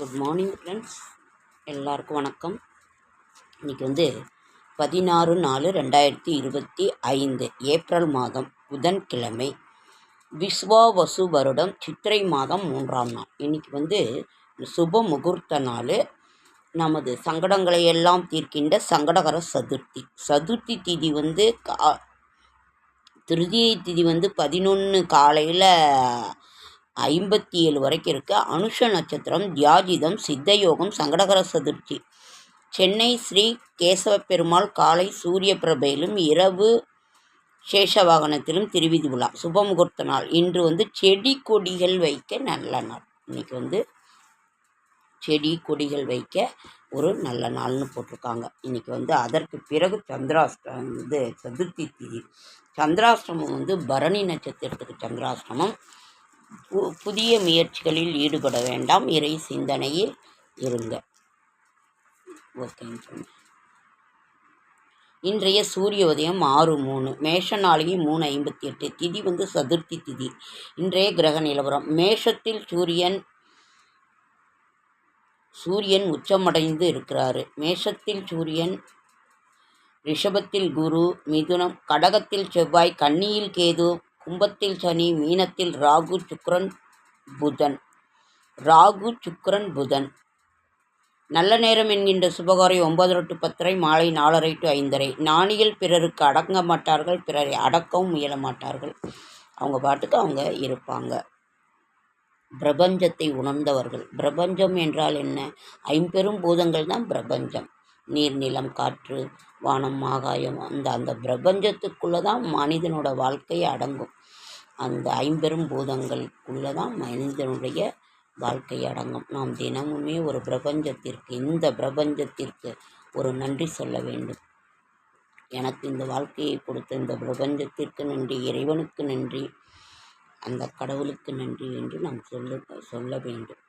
Good morning friends எல்லாருக்கும் வணக்கம். இன்றைக்கி வந்து பதினாறு நாலு ரெண்டாயிரத்தி இருபத்தி ஐந்து ஏப்ரல் மாதம் புதன்கிழமை விஸ்வாவசு வருடம் சித்திரை மாதம் மூன்றாம் நாள். இன்றைக்கி வந்து சுப முகூர்த்த நாள். நமது சங்கடங்களை எல்லாம் தீர்க்கின்ற சங்கடகர சதுர்த்தி. சதுர்த்தி திதி வந்து கா திருதியை திதி வந்து பதினொன்று காலையில் ஐம்பத்தி ஏழு வரைக்கும் இருக்குது அனுஷ நட்சத்திரம் தியாஜிதம் சித்தயோகம் சங்கடகர சதுர்த்தி. சென்னை ஸ்ரீ கேசவ பெருமாள் காலை சூரிய பிரபையிலும் இரவு சேஷ வாகனத்திலும் திருவிதி விழா சுபமுகூர்த்த நாள். இன்று வந்து செடி கொடிகள் வைக்க நல்ல நாள். இன்னைக்கு வந்து செடி கொடிகள் வைக்க ஒரு நல்ல நாள்னு போட்டிருக்காங்க. இன்னைக்கு வந்து அதற்கு பிறகு சந்திராஷ்டம் வந்து சதுர்த்தி திதி. சந்திராஷ்டமம் வந்து பரணி நட்சத்திரத்துக்கு சந்திராஷ்டமம். புதிய முயற்சிகளில் ஈடுபட வேண்டாம். இறை சிந்தனையில் இருங்க. ஓகேங்க இன்றைய சூரிய உதயம் ஆறு மூணு. மேஷ நாளிகை மூணு ஐம்பத்தி எட்டு திதி வந்து சதுர்த்தி திதி. இன்றைய கிரக நிலவரம். மேஷத்தில் சூரியன் சூரியன் உச்சமடைந்து இருக்கிறாரு. மேஷத்தில் சூரியன் ரிஷபத்தில் குரு மிதுனம் கடகத்தில் செவ்வாய் கன்னியில் கேது கும்பத்தில் சனி மீனத்தில் ராகு சுக்ரன் புதன். ராகு சுக்ரன் புதன். நல்ல நேரம் என்கின்ற சுபகாரை ஒன்பது டு பத்தரை மாலை நாலரை டு ஐந்தரை. நாணியில் பிறருக்கு அடங்க மாட்டார்கள் பிறரை அடக்கவும் முயல மாட்டார்கள். அவங்க பாட்டுக்கு அவங்க இருப்பாங்க. பிரபஞ்சத்தை உணர்ந்தவர்கள். பிரபஞ்சம் என்றால் என்ன? ஐம்பெரும் பூதங்கள் தான் பிரபஞ்சம். நீர் நிலம் காற்று வானம் ஆகாயம் அந்த அந்த பிரபஞ்சத்துக்குள்ளே தான் மனிதனோட வாழ்க்கை அடங்கும். அந்த ஐம்பெரும் பூதங்களுக்குள்ளே தான் மனிதனுடைய வாழ்க்கை அடங்கும். நாம் தினமுமே ஒரு பிரபஞ்சத்திற்கு இந்த பிரபஞ்சத்திற்கு ஒரு நன்றி சொல்ல வேண்டும். எனக்கு இந்த வாழ்க்கையை கொடுத்த இந்த பிரபஞ்சத்திற்கு நன்றி இறைவனுக்கு நன்றி அந்த கடவுளுக்கு நன்றி என்று நாம் சொல்ல சொல்ல வேண்டும்.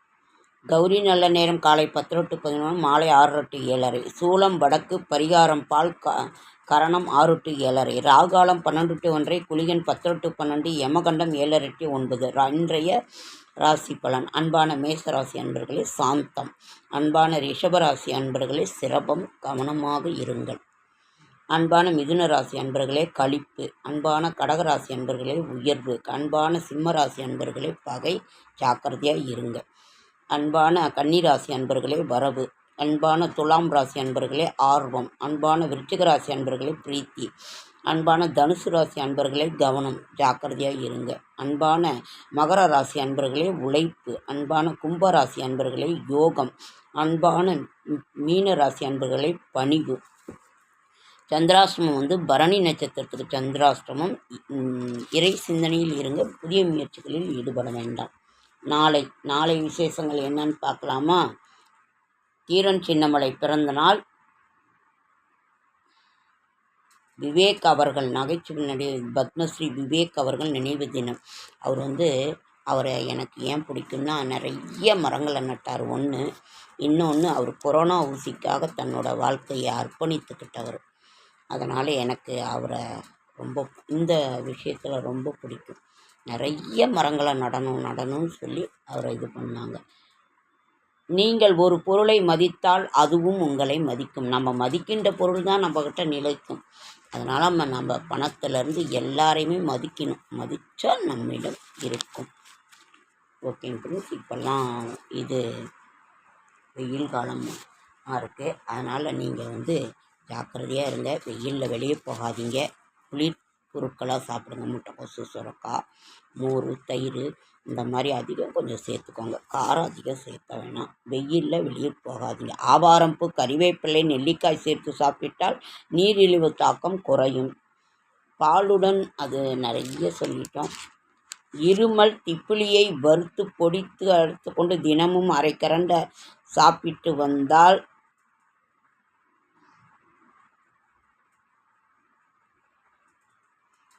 கௌரி நல்ல நேரம் காலை பத்து டு பதினொன்று மாலை ஆறு டு ஏழரை. சூளம் வடக்கு பரிகாரம் பால் க கரணம் ஆறு டு ஏழரை. ராகாலம் பன்னெண்டு டு ஒன்றை குளிகன் பத்து டு பன்னெண்டு யமகண்டம் ஏழரை டு ஒன்பது. இன்றைய ராசி பலன். அன்பான மேசராசி அன்பர்களே சாந்தம். அன்பான ரிஷபராசி அன்பர்களே சிரபம் கவனமாக இருங்கள். அன்பான மிதுன ராசி அன்பர்களே கழிப்பு. அன்பான கடகராசி அன்பர்களே உயர்வு. அன்பான சிம்ம ராசி அன்பர்களே பகை ஜாக்கிரதையாக இருங்கள் அன்பான கன்னிராசி அன்பர்களே வரவு. அன்பான துலாம் ராசி அன்பர்களே ஆர்வம். அன்பான விருச்சிக ராசி அன்பர்களே பிரீத்தி. அன்பான தனுசு ராசி அன்பர்களே கவனம். ஜாக்கிரதையாக இருங்க. அன்பான மகர ராசி அன்பர்களே உழைப்பு. அன்பான கும்ப ராசி அன்பர்களே யோகம். அன்பான மீன ராசி அன்பர்களே பணிவு. சந்திராஷ்டமம் வந்து பரணி நட்சத்திரத்துக்கு சந்திராஷ்டமம். இறை சிந்தனையில் இருங்க. புதிய முயற்சிகளில் ஈடுபட வேண்டாம். நாளை நாளை விசேஷங்கள் என்னன்னு பார்க்கலாமா? தீரன் சின்னமலை பிறந்த நாள். விவேக் அவர்கள் நகைச்சுவை நடிகர் பத்மஸ்ரீ விவேக் அவர்கள் நினைவு தினம். அவர் வந்து அவரை எனக்கு ஏன் பிடிக்கும்னா நிறைய மரங்களை நட்டார். ஒன்று இன்னொன்று அவர் கொரோனா ஊசிக்காக தன்னோட வாழ்க்கையை அர்ப்பணித்துக்கிட்டவர். அதனால் எனக்கு அவரை ரொம்ப இந்த விஷயத்தில் ரொம்ப பிடிக்கும். நிறைய மரங்களை நடணும் நடணும்னு சொல்லி அவரை இது பண்ணாங்க. நீங்கள் ஒரு பொருளை மதித்தால் அதுவும் உங்களை மதிக்கும். நம்ம மதிக்கின்ற பொருள் தான் நம்மக்கிட்ட நிலைக்கும். அதனால் நம்ம நம்ம பணத்திலேருந்து எல்லாரையுமே மதிக்கணும். மதித்தா நம்மிடம் இருக்கும். ஓகேங்க ஃப்ரெண்ட்ஸ் இப்போல்லாம் இது வெயில் காலமாக இருக்குது அதனால் நீங்கள் வந்து ஜாக்கிரதையாக இருங்க. வெயிலில் வெளியே போகாதீங்க. குளிர் பொருட்களாக சாப்பிடுங்க. முட்டைக்கோசு சுரக்காய் மோர் தயிர் இந்த மாதிரி அதிகம் கொஞ்சம் சேர்த்துக்கோங்க. காரம் அதிகம் சேர்த்த வேணாம். வெயிலில் வெளியே போகாதீங்க. ஆவாரம்பூ கறிவேப்பிலை நெல்லிக்காய் சேர்த்து சாப்பிட்டால் நீரிழிவு தாக்கம் குறையும். பாலுடன் அது நிறைய சொல்லிட்டோம். இருமல் திப்பிலியை வறுத்து பொடித்து அறுத்து கொண்டு தினமும் அரை கரண்டை சாப்பிட்டு வந்தால்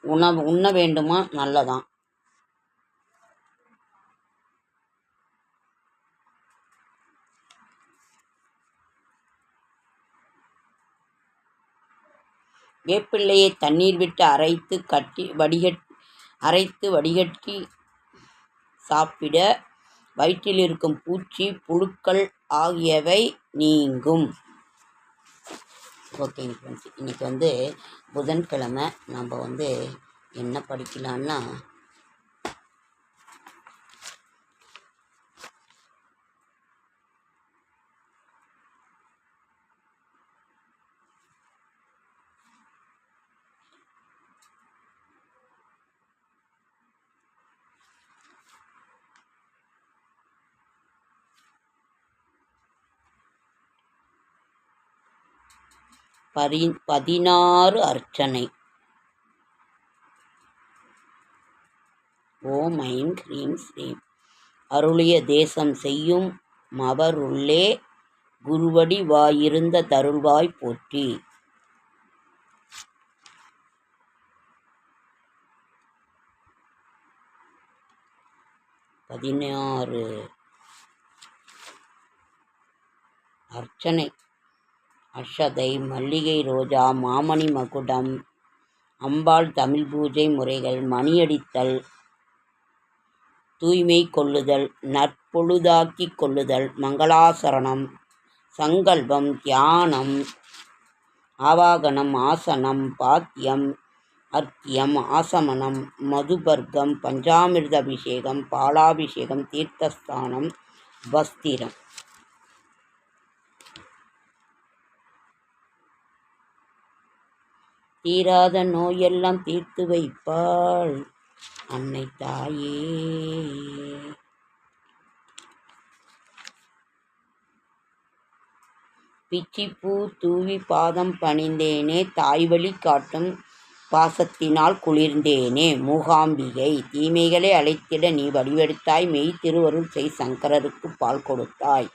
உணவு உண்ண வேண்டுமா? நல்லதான் வேப்பிள்ளையை தண்ணீர் விட்டு அரைத்து கட்டி வடிகட் அரைத்து வடிகட்டி சாப்பிட வயிற்றில் இருக்கும் பூச்சி புழுக்கள் ஆகியவை நீங்கும். ஓகேங்க ஃப்ரெண்ட்ஸ் இன்றைக்கி வந்து புதன்கிழமை நம்ம வந்து என்ன படிக்கலான்னா பரி பதினாறு அர்ச்சனை. ஓம் ஐம் ஹ்ரீம் ஸ்ரீம். அருளிய தேசம் செய்யும் மவருள்ளே குருவடி வாயிருந்த தருள்வாய் போற்றி. பதினாறு அர்ச்சனை. அஷதை மல்லிகை ரோஜா மாமணி மகுடம் அம்பாள் தமிழ் பூஜை முறைகள் மணியடித்தல் தூய்மை கொள்ளுதல் நற்பொழுதாக்கி கொள்ளுதல் மங்களாசரணம் சங்கல்பம் தியானம் ஆவாகனம் ஆசனம் பாத்தியம் அர்க்கியம் ஆசமனம் மதுபர்க்கம் பஞ்சாமிர்த அபிஷேகம் பாலாபிஷேகம் தீர்த்தஸ்தானம் வஸ்திரம். தீராத நோயெல்லாம் தீர்த்து வைப்பாள் அன்னை தாயே. பிச்சிப்பூ தூவி பாதம் பணிந்தேனே தாய்வழி காட்டும் பாசத்தினால் குளிர்ந்தேனே மூகாம்பிகை தீமைகளை அழைத்திட நீ வடிவெடுத்தாய் மெய் திருவருள் செய் சங்கரருக்கு பால் கொடுத்தாய்.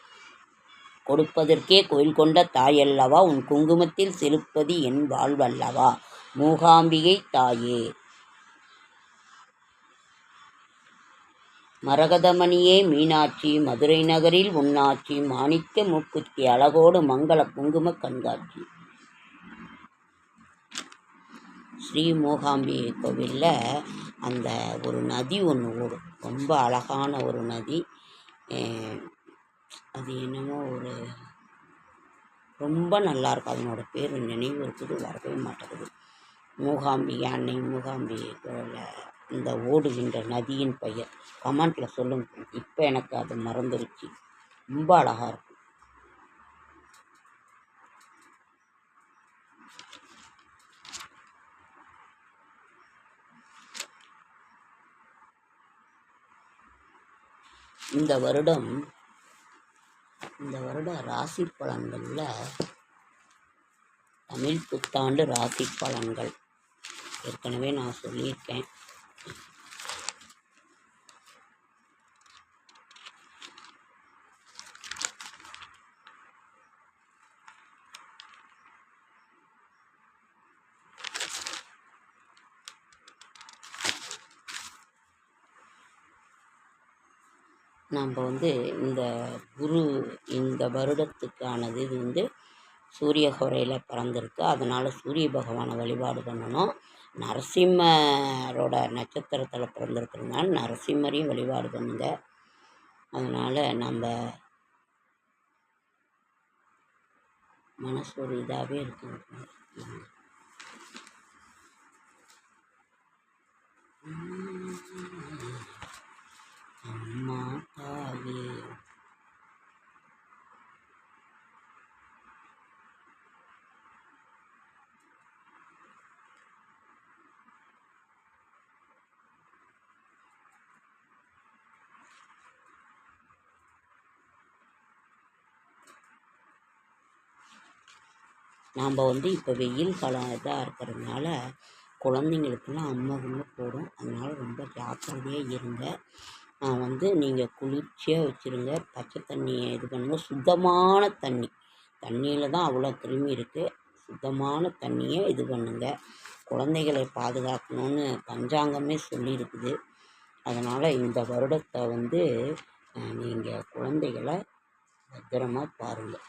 கொடுப்பதற்கே கோயில் கொண்ட தாயல்லவா? உன் குங்குமத்தில் செலுப்பது என் வாழ்வல்லவா? மூகாம்பிகை தாயே. மரகதமணியே மீனாட்சி மதுரை நகரில் உன்னாட்சி மாணிக்க மூக்குத்தி அழகோடு மங்கள குங்கும கண்காட்சி. ஸ்ரீ மூகாம்பிகை கோவிலில் அந்த ஒரு நதி ஒன்று ஓடும். ரொம்ப அழகான ஒரு நதி. அது என்னமோ ஒரு ரொம்ப நல்லாயிருக்கும். அதனோட பேர் நினைவு இருக்குது வரவே மாட்டேங்குது. மூகாம்பிகை அன்னை மூகாம்பிகை இந்த ஓடுகின்ற நதியின் பெயர். கமெண்ட்டில் சொல்லுங்கள் இப்போ எனக்கு அது மறந்துருச்சு. ரொம்ப அழகாக இருக்கும் இந்த வருடம் இந்த வருட ராசி பலன்களில் தமிழ் புத்தாண்டு ராசி பலன்கள். ஏற்கனவே நான் சொல்லியிருக்கேன். நாம் வந்து இந்த குரு இந்த வருடத்துக்கானது இது வந்து சூரிய ஹோரையில் பிறந்திருக்கு. அதனால் சூரிய பகவானை வழிபாடு பண்ணணும். நரசிம்மரோட நட்சத்திரத்தில் பிறந்திருக்கிறதுனால நரசிம்மரையும் வழிபாடு பண்ணுங்க. அதனால் நம்ம மனசு ஒரு இதாகவே இருக்குது அம்மா தாயே நாம் வந்து இப்போ வெயில் காலம் இதாக இருக்கிறதுனால குழந்தைங்களுக்கெல்லாம் அம்மா போடும். அதனால் ரொம்ப ஜாக்கிரதையாக இருங்க. வந்து நீங்கள் குளிர்ச்சியாக வச்சுருங்க. பச்சை தண்ணியை இது பண்ணுங்கள் சுத்தமான தண்ணி. தண்ணியில் தான் அவ்வளோ கிருமி இருக்குது சுத்தமான தண்ணியை இது பண்ணுங்கள் குழந்தைகளை பாதுகாக்கணும்னு பஞ்சாங்கமே சொல்லியிருக்குது அதனால் இந்த வருடத்தை வந்து நீங்கள் குழந்தைகளை பத்திரமாக பாருங்கள்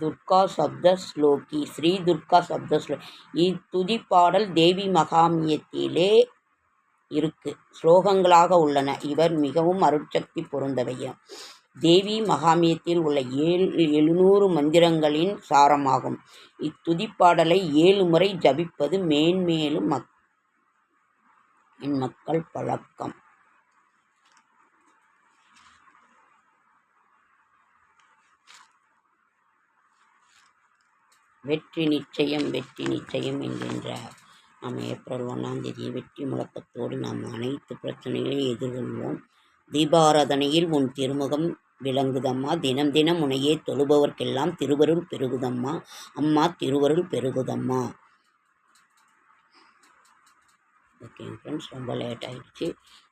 துர்கா சப்த ஸ்லோகி ஸ்ரீ துர்கா சப்த ஸ்லோகி இத்துதிப்பாடல் தேவி மகாமியத்திலே இருக்கு. ஸ்லோகங்களாக உள்ளன. இவர் மிகவும் அருட்சக்தி பொருந்தவையும். தேவி மகாமியத்தில் உள்ள ஏழு எழுநூறு மந்திரங்களின் சாரமாகும். இத்துதிப்பாடலை ஏழு முறை ஜபிப்பது மேன்மேலும் மக் என் மக்கள் பழக்கம். வெற்றி நிச்சயம் வெற்றி நிச்சயம் என்கின்ற நாம் ஏப்ரல் ஒன்றாம் தேதி வெற்றி முழக்கத்தோடு நாம் அனைத்து பிரச்சனைகளையும் எதிர்கொள்வோம். தீபாராதனையில் உன் திருமுகம் விளங்குதம்மா. தினம் தினம் உனையே தொழுபவர்க்கெல்லாம் திருவருள் பெருகுதம்மா. அம்மா திருவருள் பெருகுதம்மா. ஓகே ஃப்ரெண்ட்ஸ் ரொம்ப லேட் ஆகிடுச்சு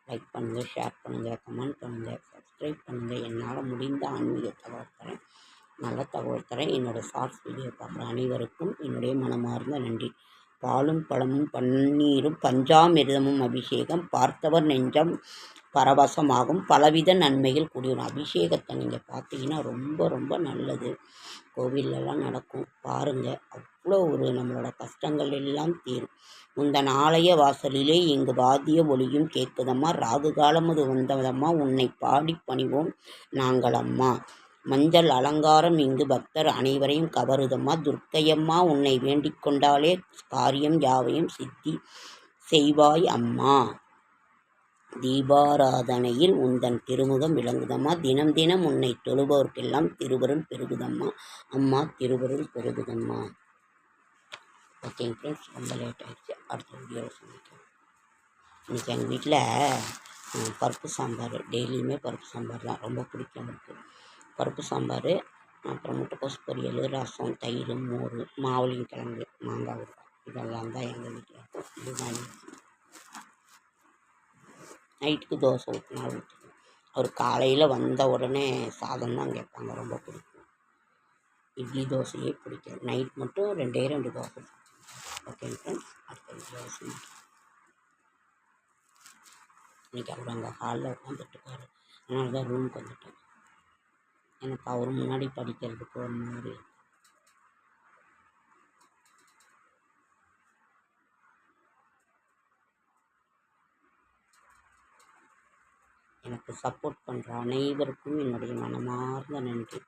லைக் பண்ணுங்கள் ஷேர் பண்ணுங்கள் கமெண்ட் பண்ணுங்கள் சப்ஸ்கிரைப் பண்ணுங்கள் என்னால் முடிந்த ஆன்மீகத்தை வளர்க்குறேன். நல்ல தகவல் தரேன். என்னோடய ஷார்ட்ஸ் வீடியோ பார்க்குற அனைவருக்கும் என்னுடைய மனமார்ந்த நன்றி. பாலும் பழமும் பன்னீரும் பஞ்சாமிர்தமும் அபிஷேகம் பார்த்தவர் நெஞ்சம் பரவசமாகும். பலவித நன்மைகள் கூடிய அபிஷேகத்தை நீங்கள் பார்த்தீங்கன்னா ரொம்ப ரொம்ப நல்லது. கோவிலெல்லாம் நடக்கும். பாருங்கள் அவ்வளோ ஒரு நம்மளோட கஷ்டங்கள் எல்லாம் தீரும். இந்த நாளைய வாசலிலே இங்கு வாத்திய ஒளியும் கேட்குதம்மா. ராகு காலம் அது வந்ததம்மா. உன்னை பாடி பணிவோம் நாங்கள் அம்மா. மஞ்சள் அலங்காரம் இங்கு பக்தர் அனைவரையும் கவருதம்மா. துர்க்கையம்மா உன்னை வேண்டிக் கொண்டாலே காரியம் யாவையும் சித்தி செய்வாய் அம்மா. தீபாராதனையில் உந்தன் திருமுகம் விளங்குதம்மா. தினம் தினம் உன்னை தொழுபவர்க்கெல்லாம் திருவருள் பெருகுதம்மா. அம்மா திருவருள் பெருகுதம்மா. ஓகேங்க ஃப்ரெண்ட்ஸ் ரொம்ப லேட் ஆகிடுச்சு அடுத்த வீடியோவில் சந்திக்கிறேன் இன்றைக்கி எங்கள் வீட்டில் பருப்பு சாம்பார். டெய்லியுமே பருப்பு சாம்பார் தான் ரொம்ப பிடிக்கும் எனக்கு. பருப்பு சாம்பார் அப்புறம் முட்டைக்கோஸ் பொரியல் ரசம் தயிர் மோர் மாவுளியும் கிழங்கு மாங்காய் ஊறுகாய் இதெல்லாம் தான் எங்கள் வீட்டில் இருக்கும். இதுதான் நைட்டுக்கு தோசை ஊற்றினா ஊற்றுவேன் அவர் காலையில் வந்த உடனே சாதம் தான் கேட்பாங்க. ரொம்ப பிடிக்கும். இட்லி தோசையே பிடிக்காது. நைட் மட்டும் ரெண்டே ரெண்டு தோசை ஓகே ஃப்ரெண்ட்ஸ் அடுத்த வீடியோ இன்றைக்கி அவர் அங்கே ஹாலில் உட்காந்துட்டு இருக்காரு. அதனால தான் ரூமுக்கு வந்துட்டேன். எனக்கு அவர் முன்னாடி படிக்கிறதுக்கு ஒரு மாதிரி. எனக்கு சப்போர்ட் பண்ணுற அனைவருக்கும் என்னுடைய மனமார்ந்த நன்றி.